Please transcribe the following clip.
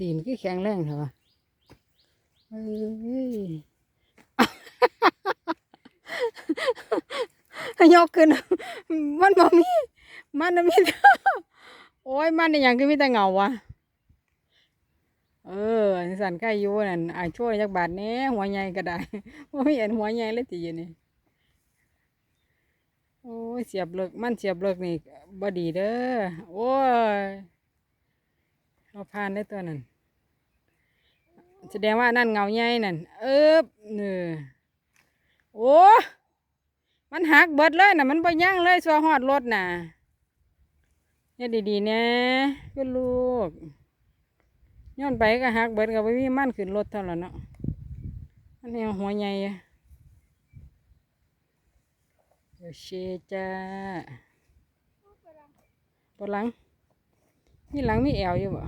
ตีนคือแข็งแรงเถอะเอ้ยยกขึ้น มันบ่มี มันมีโอ้ย มันนี่ยังคือมีแต่เงาวะเออสันใกล้อยู่นั่นอาช่วยจักบาทแนี้หัวใหญ่ก็ได้ว่ามีเห็นหัวใหญ่เลยตีอยู่นี่โอ้ยเสียบเลิกมันเสียบเลิกนี่บ่ดีเด้อโอ้ยเราผ่านได้ตัวนั้น แสดงว่านั่นเงาใหญ่นั่น เอิบเนื้อโอ้ มันหักเบิดเลยน่ะมันบ่ยั่งเลยสัวหอดรถน่ะเนี่ยดีๆนะก็ลูกย้อนไปก็หักเบิดก็บ่มีมันขึ้นรถเท่านั้นเนาะอันนี้หัวใหญ่อะโอเคจ้าปวดหลังมีหลังมีแอวอยู่บ่